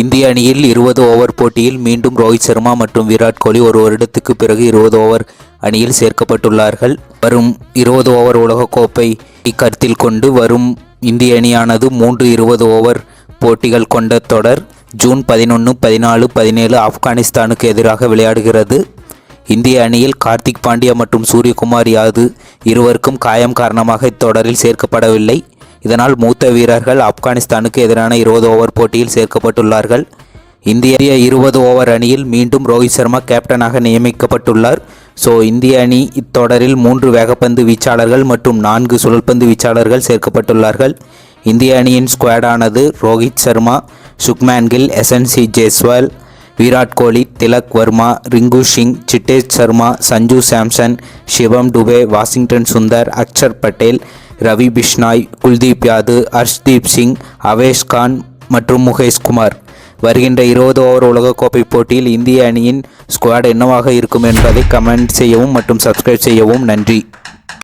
இந்திய அணியில் இருபது ஓவர் போட்டியில் மீண்டும் ரோஹித் சர்மா மற்றும் விராட் கோலி ஒரு வருடத்துக்கு பிறகு இருபது ஓவர் அணியில் சேர்க்கப்பட்டுள்ளார்கள். வரும் இருபது ஓவர் உலகக்கோப்பை கருத்தில் கொண்டு வரும் இந்திய அணியானது மூன்று இருபது ஓவர் போட்டிகள் கொண்ட தொடர் ஜூன் பதினொன்று பதினாலு பதினேழு ஆப்கானிஸ்தானுக்கு எதிராக விளையாடுகிறது. இந்திய அணியில் கார்த்திக் பாண்டியா மற்றும் சூரியகுமார் யாது இருவருக்கும் காயம் காரணமாக இத்தொடரில் சேர்க்கப்படவில்லை. இதனால் மூத்த வீரர்கள் ஆப்கானிஸ்தானுக்கு எதிரான இருபது ஓவர் போட்டியில் சேர்க்கப்பட்டுள்ளார்கள். இந்திய இருபது ஓவர் அணியில் மீண்டும் ரோஹித் சர்மா கேப்டனாக நியமிக்கப்பட்டுள்ளார். ஸோ இந்திய அணி இத்தொடரில் மூன்று வேகப்பந்து வீச்சாளர்கள் மற்றும் நான்கு சுழல்பந்து வீச்சாளர்கள் சேர்க்கப்பட்டுள்ளார்கள். இந்திய அணியின் ஸ்குவாடானது ரோஹித் சர்மா சுக்மேன் கில் எஸ்என்சி ஜெய்ஸ்வால் விராட் கோலி திலக் வர்மா ரிங்கு சிங் சிட்டேஷ் சர்மா சஞ்சு சாம்சன் சிவம் டுபே வாஷிங்டன் சுந்தர் அக்ஷர் பட்டேல் ரவி பிஷ்னாய் குல்தீப் யாது ஹர்ஷ்தீப் சிங் அவேஷ் கான் மற்றும் முகேஷ் குமார். வருகின்ற இருபது ஓவர் உலகக்கோப்பை போட்டியில் இந்திய அணியின் ஸ்குவாட் என்னவாக இருக்கும் என்பதை கமெண்ட் செய்யவும் மற்றும் சப்ஸ்கிரைப் செய்யவும் நன்றி.